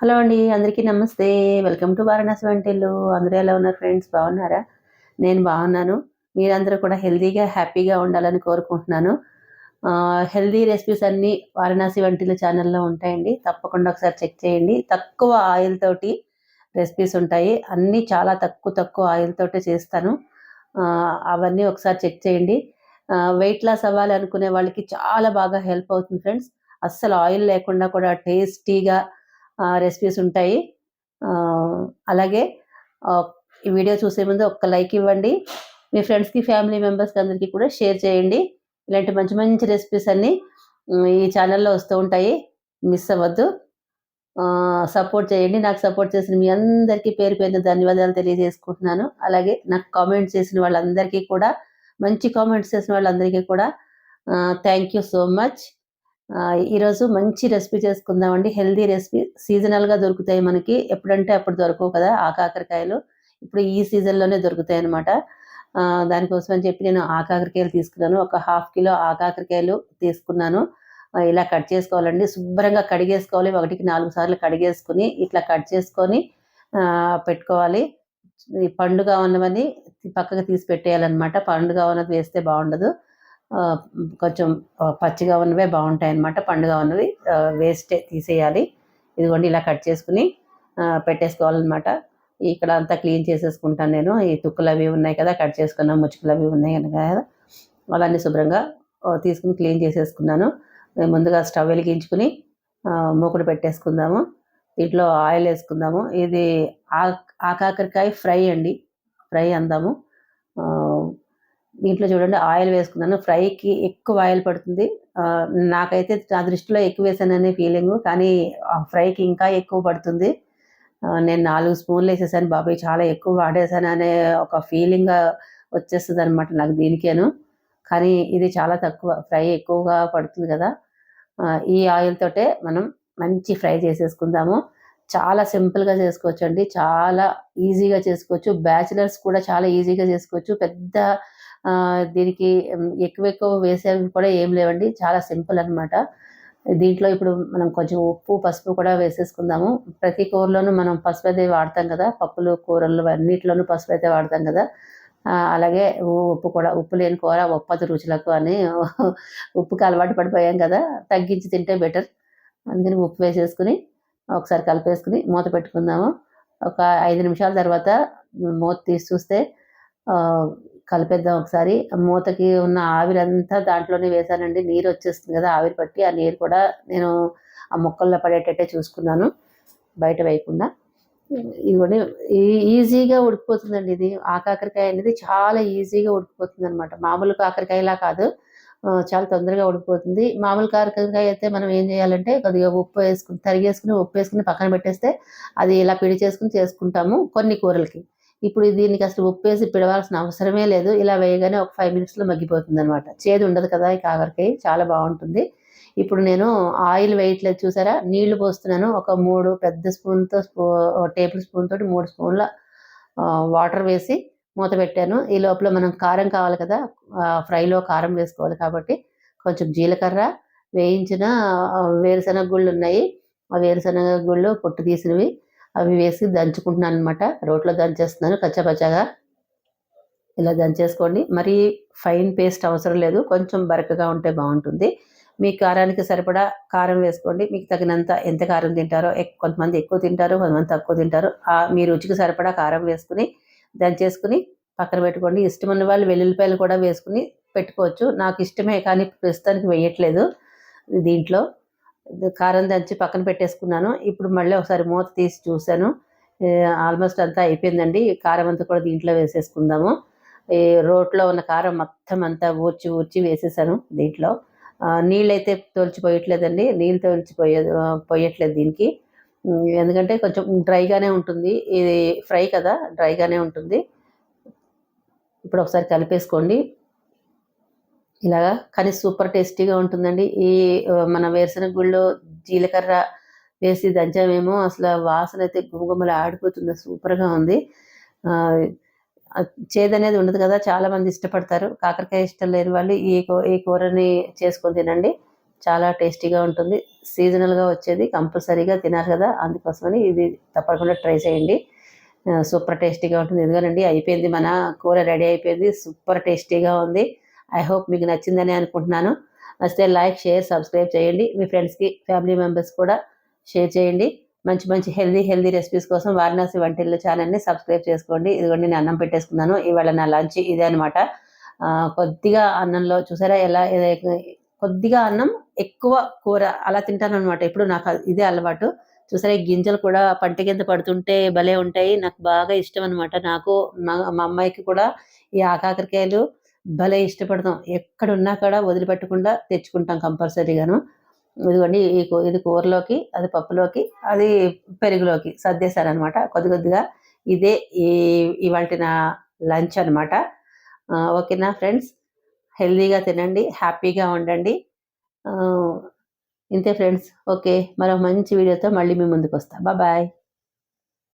Hello అండి అందరికీ నమస్తే. వెల్కమ్ టు వారణాసి వంటిల్లు అందరూ ఎలా ఉన్నారు ఫ్రెండ్స్ బాగున్నారా? నేను బాగున్నాను. మీరందరూ కూడా హెల్తీగా హ్యాపీగా ఉండాలని కోరుకుంటున్నాను. హెల్తీ రెసిపీస్ అన్నీ వారణాసి వంటిల ఛానల్లో ఉంటాయండి. తప్పకుండా ఒకసారి చెక్ చేయండి. తక్కువ ఆయిల్ తోటి రెసిపీస్ ఉంటాయి. అన్నీ చాలా తక్కువ తక్కువ ఆయిల్ తోటే చేస్తాను. అవన్నీ ఒకసారి చెక్ చేయండి. వెయిట్ లాస్ అవ్వాలి అనుకునే వాళ్ళకి చాలా బాగా హెల్ప్ అవుతుంది ఫ్రెండ్స్ అస్సలు ఆయిల్ లేకుండా కూడా టేస్టీగా రెసిపీస్ ఉంటాయి. అలాగే ఈ వీడియో చూసే ముందు ఒక్క లైక్ ఇవ్వండి. మీ ఫ్రెండ్స్కి ఫ్యామిలీ మెంబర్స్కి అందరికీ కూడా షేర్ చేయండి. ఇలాంటి మంచి మంచి రెసిపీస్ అన్నీ ఈ ఛానల్లో వస్తూ ఉంటాయి. మిస్ అవ్వద్దు. సపోర్ట్ చేయండి. నాకు సపోర్ట్ చేసిన మీ అందరికీ పేరు పేరున ధన్యవాదాలు తెలియజేసుకుంటున్నాను. అలాగే నాకు కామెంట్స్ చేసిన వాళ్ళందరికీ కూడా మంచి కామెంట్స్ చేసిన వాళ్ళందరికీ కూడా థ్యాంక్ యూ సో మచ్ ఈరోజు మంచి రెసిపీ చేసుకుందామండి. Healthy recipe. సీజనల్గా దొరుకుతాయి మనకి. ఎప్పుడంటే అప్పుడు దొరకవు కదా ఆ కాకరకాయలు. ఇప్పుడు ఈ సీజన్లోనే దొరుకుతాయి అనమాట దానికోసం అని చెప్పి నేను ఆ కాకరకాయలు తీసుకున్నాను. ఒక హాఫ్ కిలో ఆ కాకరకాయలు తీసుకున్నాను. ఇలా కట్ చేసుకోవాలండి. శుభ్రంగా కడిగేసుకోవాలి. ఒకటికి నాలుగు సార్లు కడిగేసుకుని ఇట్లా కట్ చేసుకొని పెట్టుకోవాలి. ఈ పండుగ ఉన్నవని పక్కకు తీసి పెట్టేయాలన్నమాట. పండుగ ఉన్నది వేస్తే బాగుండదు. కొంచెం పచ్చిగా ఉన్నవే బాగుంటాయి అన్నమాట పండుగా ఉన్నవి వేస్టే తీసేయాలి. ఇదిగోండి ఇలా కట్ చేసుకుని పెట్టేసుకోవాలన్నమాట. ఇక్కడ అంతా క్లీన్ చేసేసుకుంటాను నేను. ఈ తుక్కులు అవి ఉన్నాయి కదా కట్ చేసుకున్న. ముచ్చుకులు అవి ఉన్నాయి కనుక కదా. శుభ్రంగా తీసుకుని క్లీన్ చేసేసుకున్నాను. ముందుగా స్టవ్ వెలిగించుకుని మూకుడు పెట్టేసుకుందాము. దీంట్లో ఆయిల్ వేసుకుందాము. ఇది ఆ ఆ ఫ్రై అండి. ఫ్రై అందాము. దీంట్లో చూడండి ఆయిల్ వేసుకున్నాను. ఫ్రైకి ఎక్కువ ఆయిల్ పడుతుంది. నాకైతే నా దృష్టిలో ఎక్కువ వేసాననే ఫీలింగ్ కానీ ఆ ఫ్రైకి ఇంకా ఎక్కువ పడుతుంది. నేను నాలుగు స్పూన్లు వేసేసాను బాబాయ్ చాలా ఎక్కువ వాడేసాను అనే ఒక ఫీలింగ్ వచ్చేస్తుంది అనమాట నాకు దీనికేను. కానీ ఇది చాలా తక్కువ ఫ్రై ఎక్కువగా పడుతుంది కదా. ఈ ఆయిల్ తోటే మనం మంచి ఫ్రై చేసేసుకుందాము. చాలా సింపుల్గా చేసుకోవచ్చు అండి చాలా ఈజీగా చేసుకోవచ్చు. బ్యాచిలర్స్ కూడా చాలా ఈజీగా చేసుకోవచ్చు. పెద్ద దీనికి ఎక్కువ ఎక్కువ వేసేవి కూడా ఏం లేవండి. చాలా సింపుల్ అన్నమాట. దీంట్లో ఇప్పుడు మనం కొంచెం ఉప్పు పసుపు కూడా వేసేసుకుందాము. ప్రతి కూరలోనూ మనం పసుపు అయితే వాడతాం కదా. పప్పులు కూరలు అన్నిటిలోనూ పసుపు అయితే వాడతాం కదా. అలాగే ఉప్పు కూడా ఉప్పు లేని కూర ఒప్పది రుచులకు అని. ఉప్పుకి అలవాటు పడిపోయాం కదా. తగ్గించి తింటే బెటర్. అందుకని ఉప్పు వేసేసుకుని ఒకసారి కలిపేసుకుని మూత పెట్టుకుందాము. ఒక ఐదు నిమిషాల తర్వాత మూత తీసి చూస్తే కలిపేద్దాం ఒకసారి. మూతకి ఉన్న ఆవిరంతా దాంట్లోనే వేసానండి నీరు వచ్చేస్తుంది కదా ఆవిరి పట్టి ఆ నీరు కూడా నేను ఆ మొక్కల్లో పడేటట్టే చూసుకున్నాను బయట వేయకుండా. ఇది కూడా ఈ- ఈజీగా ఉడికిపోతుందండి ఇది. ఆ కాకరకాయ అనేది చాలా ఈజీగా ఉడికిపోతుంది అనమాట మామూలు కాకరకాయలా కాదు. చాలా తొందరగా ఉడికిపోతుంది. మామూలు కాకరకాయ అయితే మనం ఏం చేయాలంటే కొద్దిగా ఉప్పు వేసుకుని తరిగేసుకుని ఉప్పు వేసుకుని పక్కన పెట్టేస్తే అది ఇలా పిడి చేసుకుని చేసుకుంటాము కొన్ని కూరలకి. ఇప్పుడు దీనికి అసలు ఉప్పు వేసి పిడవాల్సిన అవసరమే లేదు. ఇలా వేయగానే ఒక ఫైవ్ మినిట్స్లో మగ్గిపోతుంది అనమాట చేదు ఉండదు కదా ఈ కాకరకాయ. చాలా బాగుంటుంది. ఇప్పుడు నేను ఆయిల్ వేయట్లేదు చూసారా? నీళ్ళు పోస్తున్నాను. ఒక మూడు పెద్ద స్పూన్తో స్పూ టేబుల్ స్పూన్ తోటి మూడు స్పూన్ల వాటర్ వేసి మూత పెట్టాను. ఈ లోపల మనం కారం కావాలి కదా? ఫ్రైలో కారం వేసుకోవాలి కాబట్టి కొంచెం జీలకర్ర వేయించిన వేరుశనగ గుళ్ళు ఉన్నాయి. ఆ వేరుశనగ గుళ్ళు పొట్టు తీసినవి. అవి వేసి దంచుకుంటున్నాను అనమాట రోట్లో దంచేస్తున్నాను కచ్చపచ్చగా. ఇలా దంచేసుకోండి. మరీ ఫైన్ పేస్ట్ అవసరం లేదు. కొంచెం బరకగా ఉంటే బాగుంటుంది. మీ కారానికి సరిపడా కారం వేసుకోండి. మీకు తగినంత ఎంత కారం తింటారో కొంతమంది ఎక్కువ తింటారు కొంతమంది తక్కువ తింటారు. ఆ మీ రుచికి సరిపడా కారం వేసుకుని దంచేసుకుని పక్కన పెట్టుకోండి. ఇష్టమైన వాళ్ళు వెల్లుల్లిపాయలు కూడా వేసుకుని పెట్టుకోవచ్చు. నాకు ఇష్టమే కానీ ప్రస్తుతానికి వేయట్లేదు దీంట్లో. కారం దంచి పక్కన పెట్టేసుకున్నాను. ఇప్పుడు మళ్ళీ ఒకసారి మూత తీసి చూశాను. ఆల్మోస్ట్ అంతా అయిపోయిందండి. కారం అంతా కూడా దీంట్లో వేసేసుకుందాము. ఈ రోట్లో ఉన్న కారం మొత్తం అంతా ఊర్చి ఊర్చి వేసేసాను దీంట్లో. నీళ్ళైతే తోల్చిపోయట్లేదండి. నీళ్ళు తోల్చిపోయే పోయట్లేదు దీనికి. ఎందుకంటే కొంచెం డ్రైగానే ఉంటుంది. ఇది ఫ్రై కదా డ్రైగానే ఉంటుంది. ఇప్పుడు ఒకసారి కలిపేసుకోండి. ఇలాగా. కానీ సూపర్ టేస్టీగా ఉంటుందండి. ఈ మన వేరుశనగ గుళ్ళు జీలకర్ర వేసి దంచామేమో అసలు వాసన అయితే గుమగుమలు ఆడిపోతుంది. సూపర్గా ఉంది. చేదనేది చేదు అనేది ఉండదు కదా చాలా మంది ఇష్టపడతారు. కాకరకాయ ఇష్టం లేని వాళ్ళు ఈ ఈ కూరని చేసుకొని తినండి. చాలా టేస్టీగా ఉంటుంది. సీజనల్గా వచ్చేది కంపల్సరీగా తినాలి కదా అందుకోసమని ఇది తప్పకుండా ట్రై చేయండి. సూపర్ టేస్టీగా ఉంటుంది. ఎందుకనండి అయిపోయింది మన కూర రెడీ అయిపోయింది. సూపర్ టేస్టీగా ఉంది. ఐ హోప్ మీకు నచ్చిందని అనుకుంటున్నాను. నచ్చితే లైక్ షేర్ సబ్స్క్రైబ్ చేయండి. మీ ఫ్రెండ్స్కి ఫ్యామిలీ మెంబర్స్ కూడా షేర్ చేయండి. మంచి మంచి హెల్దీ హెల్దీ రెసిపీస్ కోసం వారణాసి వంటిల్లు ఛానల్ని సబ్స్క్రైబ్ చేసుకోండి. ఇదిగోండి నేను అన్నం పెట్టేసుకున్నాను. ఇవాళ నా లంచ్ ఇదే అనమాట కొద్దిగా అన్నంలో చూసారా ఎలా కొద్దిగా అన్నం ఎక్కువ కూర అలా తింటాను అనమాట ఇప్పుడు నాకు ఇదే అలవాటు. చూసారా గింజలు కూడా పంట కింద పడుతుంటే భలే ఉంటాయి. నాకు బాగా ఇష్టం అనమాట నాకు మా మా అమ్మాయికి కూడా ఈ ఆకాకరకాయలు భలే ఇష్టపడతాం. ఎక్కడున్నా కూడా వదిలిపెట్టకుండా తెచ్చుకుంటాం కంపల్సరీగాను. ఇదిగోండి ఈ ఇది కూరలోకి అది పప్పులోకి అది పెరుగులోకి సర్దేశాను అనమాట కొద్ది కొద్దిగా ఇదే ఈ ఇవాళ నా లంచ్ అనమాట. ఓకేనా ఫ్రెండ్స్? హెల్దీగా తినండి హ్యాపీగా ఉండండి. ఇంతే ఫ్రెండ్స్. ఓకే మరో మంచి వీడియోతో మళ్ళీ మీ ముందుకు వస్తా బాయ్.